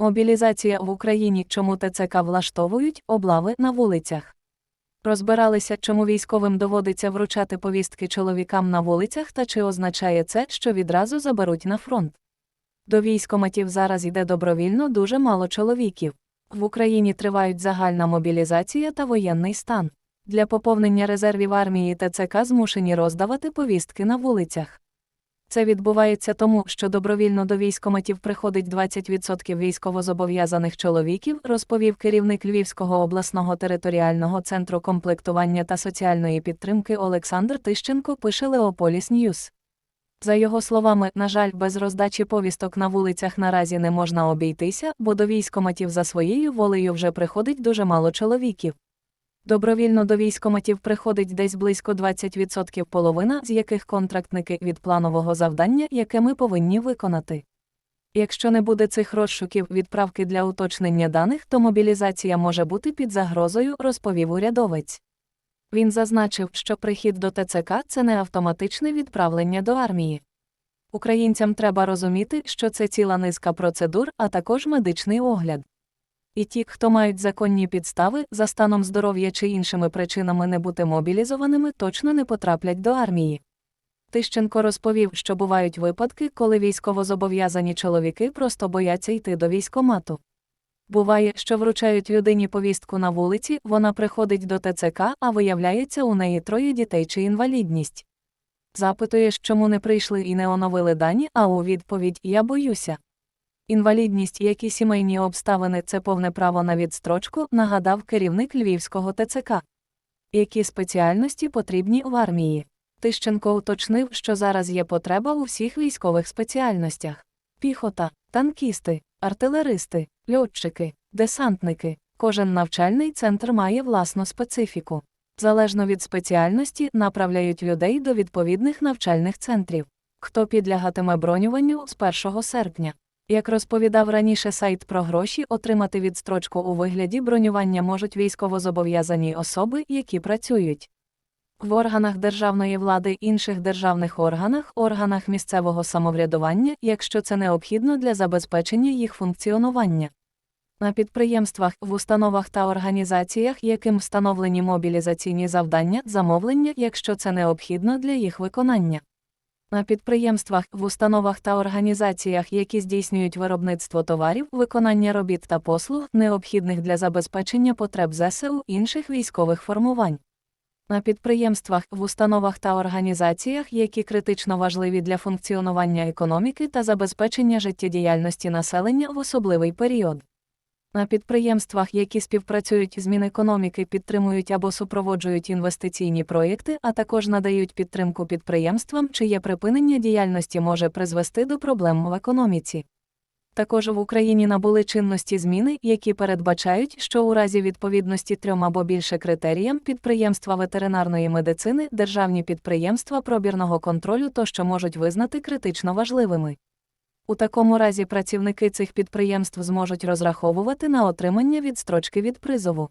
Мобілізація в Україні, чому ТЦК влаштовують облави на вулицях. Розбиралися, чому військовим доводиться вручати повістки чоловікам на вулицях та чи означає це, що відразу заберуть на фронт. До військоматів зараз йде добровільно дуже мало чоловіків. В Україні тривають загальна мобілізація та воєнний стан. Для поповнення резервів армії ТЦК змушені роздавати повістки на вулицях. Це відбувається тому, що добровільно до військоматів приходить 20% військовозобов'язаних чоловіків, розповів керівник Львівського обласного територіального центру комплектування та соціальної підтримки Олександр Тищенко пише Леополіс Ньюс. За його словами, на жаль, без роздачі повісток на вулицях наразі не можна обійтися, бо до військоматів за своєю волею вже приходить дуже мало чоловіків. Добровільно до військоматів приходить десь близько 20% половина, з яких контрактники від планового завдання, яке ми повинні виконати. Якщо не буде цих розшуків відправки для уточнення даних, то мобілізація може бути під загрозою, розповів урядовець. Він зазначив, що прихід до ТЦК це не автоматичне відправлення до армії. Українцям треба розуміти, що це ціла низка процедур, а також медичний огляд. І ті, хто мають законні підстави, за станом здоров'я чи іншими причинами не бути мобілізованими, точно не потраплять до армії. Тищенко розповів, що бувають випадки, коли військовозобов'язані чоловіки просто бояться йти до військомату. Буває, що вручають людині повістку на вулиці, вона приходить до ТЦК, а виявляється, у неї троє дітей чи інвалідність. Запитуєш, чому не прийшли і не оновили дані, а у відповідь Я боюся. Інвалідність, які сімейні обставини це повне право на відстрочку, нагадав керівник Львівського ТЦК. Які спеціальності потрібні в армії? Тищенко уточнив, що зараз є потреба у всіх військових спеціальностях: піхота, танкісти, артилеристи, льотчики, десантники. Кожен навчальний центр має власну специфіку. Залежно від спеціальності, направляють людей до відповідних навчальних центрів. Хто підлягатиме бронюванню з 1 серпня. Як розповідав раніше сайт про гроші, отримати відстрочку у вигляді бронювання можуть військовозобов'язані особи, які працюють в органах державної влади, інших державних органах, органах місцевого самоврядування, якщо це необхідно для забезпечення їх функціонування. На підприємствах, в установах та організаціях, яким встановлені мобілізаційні завдання, замовлення, якщо це необхідно для їх виконання. На підприємствах, в установах та організаціях, які здійснюють виробництво товарів, виконання робіт та послуг, необхідних для забезпечення потреб ЗСУ інших військових формувань. На підприємствах, в установах та організаціях, які критично важливі для функціонування економіки та забезпечення життєдіяльності населення в особливий період. На підприємствах, які співпрацюють з Мінекономіки, підтримують або супроводжують інвестиційні проєкти, а також надають підтримку підприємствам, чиє припинення діяльності може призвести до проблем в економіці. Також в Україні набули чинності зміни, які передбачають, що у разі відповідності трьом або більше критеріям підприємства ветеринарної медицини, державні підприємства пробірного контролю тощо можуть визнати критично важливими. У такому разі працівники цих підприємств зможуть розраховувати на отримання відстрочки від призову.